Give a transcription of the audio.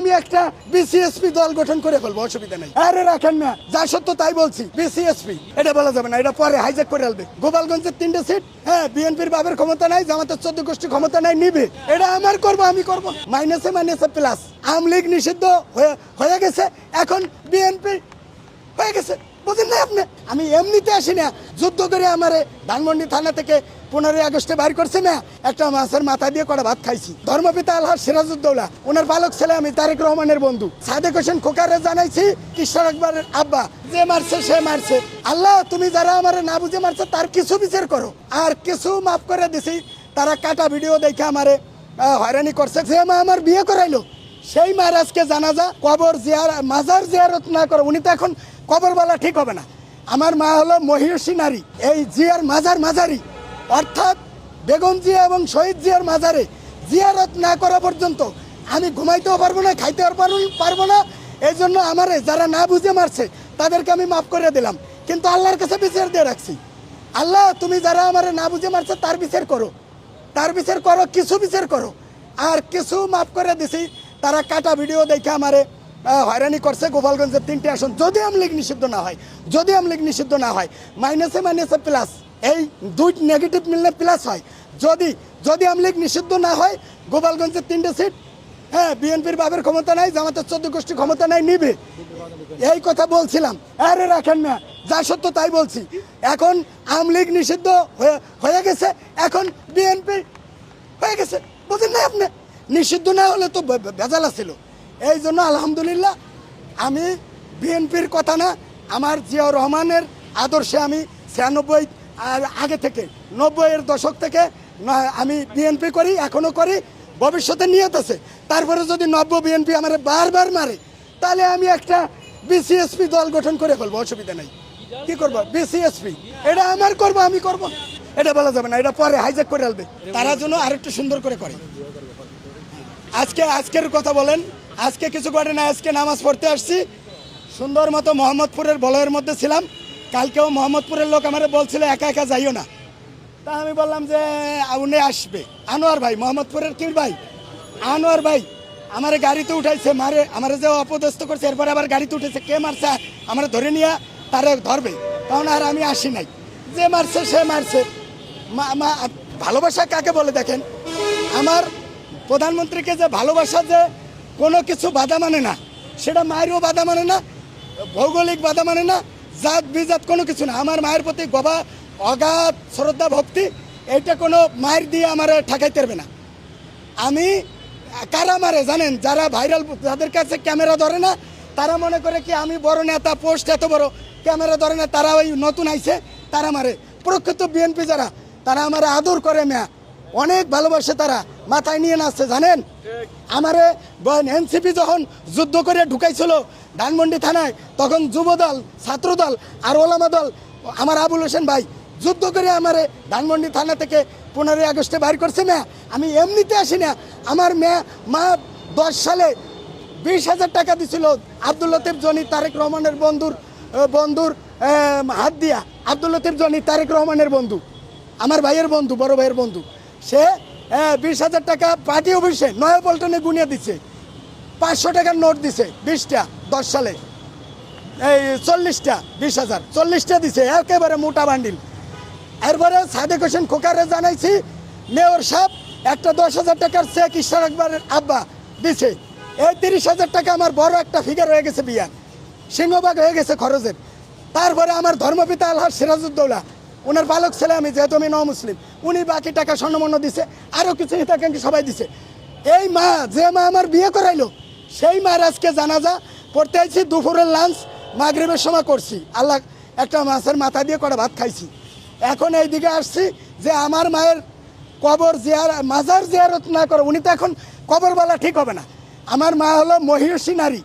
আমি একটা বিসিএসপি দল গঠন করে ফেলব, অসুবিধা নেই। আরে রাখেন না, যা সত্য তাই বলছি বিসিএসপি এটা বলা যাবে না, এটা পরে হাইজ্যাক করে আলবে গোপালগঞ্জের তিনটে সিট হ্যাঁ বিএনপির বাবের ক্ষমতা নাই, জামাতের চোদ্দ গোষ্ঠী ক্ষমতা নাই, নিবে। এটা আমার করব, আমি করব। মাইনাসে মাইনাসে প্লাস আওয়ামী লীগ নিষিদ্ধ হয়ে হয়ে গেছে, এখন বিএনপি হয়ে গেছে। বুঝেন না আপনি? আমি এমনিতে আসি না, যুদ্ধ করে আমার ধানমন্ডি থানা থেকে পনেরোই আগস্টে বাইর করছে না, একটা মাছের মাথা দিয়ে কটা ভাত খাইছি। ধর্মপিতা আল্লাহ সিরাজউদ্দৌলা, ওনার বালক ছেলে আমি, তারেক রহমানের বন্ধু। সাদেক হোসেন খোকারে জানাইছি, কিশোর আকবরের আব্বা, যে মারছে, সে মারছে। আল্লাহ, তুমি যারা আমার না বুঝে মারছে, তার কিছু বিচার করো। আর কিছু মাফ করে দিছি, তারা কাটা ভিডিও দেখে আমারে হয়রানি করছে। যে মা আমার বিয়ে করাইলো, সেই মহারাজকে জানাজা, কবর জিয়ার, মাজার জিয়ারত না করে, উনি তো এখন কবর বলা ঠিক হবে না। আমার মা হলো মহিষী নারী, এই জিয়ার মাজার মাজারি। অর্থাৎ বেগম জিয়া এবং শহীদ জিয়ার মাজারে জিয়ারত না করা পর্যন্ত আমি ঘুমাইতেও পারব না, খাইতেও পারব পারব না। এই জন্য আমারে যারা না বুঝে মারছে, তাদেরকে আমি মাফ করে দিলাম। কিন্তু আল্লাহর কাছে বিচার দিয়ে রাখছি। আল্লাহ, তুমি যারা আমারে না বুঝে মারছে, তার বিচার করো। তার বিচার করো, কিছু বিচার করো। আর কিছু মাফ করে দিছি, তারা কাটা ভিডিও দেখে আমারে হয়রানি করছে গোপালগঞ্জের তিনটে আসন। যদি আম লীগ নিষিদ্ধ না হয়, যদি আম লীগ নিষিদ্ধ না হয়, মাইনাসে মাইনাসে প্লাস এই দুই নেগেটিভ মিললে প্লাস হয়। যদি যদি আম লীগ নিষিদ্ধ না হয়, গোপালগঞ্জের তিনটে সিট হ্যাঁ বিএনপির বাবের ক্ষমতা নাই, জামাতের চোদ্দ গোষ্ঠী ক্ষমতা নাই, নিবে। এই কথা বলছিলাম। আরে রাখেন না, যা সত্য তাই বলছি। এখন আমলিগ নিষিদ্ধ হয়ে- গেছে, এখন বিএনপি হয়ে গেছে। বুঝেন না আপনি? নিষিদ্ধ না হলে তো ভেজাল ছিল এই জন্য আলহামদুলিল্লাহ, আমি বিএনপির কথা না, আমার জিয়াউর রহমানের আদর্শে আমি ছিয়ানব্বই আগে থেকে, নব্বইয়ের দশক থেকে আমি বিএনপি করি, এখনও করি, ভবিষ্যতে নিয়ত আছে। তারপরে যদি নব্য বিএনপি আমার বারবার মারে, তাহলে আমি একটা বিসিএসপি দল গঠন করে ফেলব, অসুবিধা নেই। কি করব? বিসিএসপি এটা আমার করব, আমি করব। এটা বলা যাবে না, এটা পরে হাইজ্যাক করে আলবে তারা যেন আরেকটু সুন্দর করে করে। আজকে, আজকের কথা বলেন, আজকে কিছু করে না আজকে নামাজ পড়তে আসছি। সুন্দর মতো মোহাম্মদপুরের বলয়ের মধ্যে ছিলাম। কালকেও মোহাম্মদপুরের লোক আমার বলছিল, একা একা যাইও না। তা আমি বললাম যে উনি আসবে। আনোয়ার ভাই, মোহাম্মদপুরের কি ভাই? আনোয়ার ভাই, আমার গাড়িতে উঠাইছে, মারে, আমার যে অপদস্থ করছে, এরপরে আবার গাড়িতে উঠেছে। কে মারছে? আমার ধরে নিয়ে তারে ধরবে। তখন আর আমি আসি নাই। যে মারছে, সে মারছে। মা- ভালোবাসা কাকে বলে দেখেন? আমার প্রধানমন্ত্রীকে যে ভালোবাসা যে কোনো কিছু বাধা মানে না, সেটা মায়েরও বাধা মানে না, ভৌগোলিক বাধা মানে না জাত বিজাত কোনো কিছু না। আমার মায়ের প্রতি গবা, অগাধ শ্রদ্ধা, ভক্তি, এইটা কোনো মায়ের দিয়ে আমার ঠেকাইতে পারবে না। আমি কারা মারে জানেন? যারা ভাইরাল যাদের কাছে ক্যামেরা ধরে না, তারা মনে করে কি আমি বড় নেতা পোস্ট এত বড় ক্যামেরা ধরে না, তারা ওই নতুন আইছে, তারা মারে। প্রকৃত বিএনপি যারা, তারা আমার আদর করে মেয়া। অনেক ভালোবাসে তারা। মাথায় নিয়ে নাচছে, জানেন? আমারে এনসিপি যখন যুদ্ধ করে ঢুকাইছিল ধানমন্ডি থানায়, তখন যুবদল, ছাত্রদল আর ওলামা দল, আমার আবুল হোসেন ভাই যুদ্ধ করে আমারে ধানমন্ডি থানা থেকে পনেরোই আগস্টে বাইর করছে না। আমি এমনিতে আসি না। আমার মেয়ে, মা দশ সালে বিশ হাজার টাকা দিছিল আব্দুল লতিফ জনি, তারেক রহমানের বন্ধুর বন্ধুর হাত দিয়া। আব্দুল লতিফ জনি, তারেক রহমানের বন্ধু। আমার ভাইয়ের বন্ধু, বড় ভাইয়ের বন্ধু। সে বিশ হাজার টাকা পার্টি অফিসে নয়া পল্টনে গুনিয়ে দিচ্ছে পাঁচশো টাকার নোট দিছে, বিশটা, দশ সালে। এই চল্লিশটা, বিশ হাজার। চল্লিশটা দিছে, একেবারে মোটা বান্ডিল। এরপরে সাদেক হোসেন খোকারে জানাইছি, মেয়র সাহেব, একটা দশ হাজার টাকার চেক ঈশ্বর একবারের আব্বা দিছে। এই তিরিশ হাজার টাকা আমার বড় একটা ফিগার হয়ে গেছে বিয়ার। সিংহবাগ হয়ে গেছে খরচের। তারপরে আমার ধর্মপিতা আল্লাহ সিরাজউদ্দৌলা ওনার বালক ছেলে আমি, যেহেতু আমি ন মুসলিম উনি বাকি টাকা স্বর্ণমন্য দিছে আরও কিছু হিতাকাঙ্ক্ষী সবাই দিছে। এই মা, যে মা আমার বিয়ে করাইলো, সেই মার আজকে জানাজা পড়তে আইছি, দুপুরের লাঞ্চ মাগরিবের সময় করছি। আল্লাহ একটা মাছের মাথা দিয়ে কটা ভাত খাইছি। এখন এই দিকে আসছি যে আমার মায়ের কবর জিয়ার, মাজার জিয়ারত না করে, উনি তো এখন কবর বলা ঠিক হবে না। আমার মা হলো মহিষী নারী।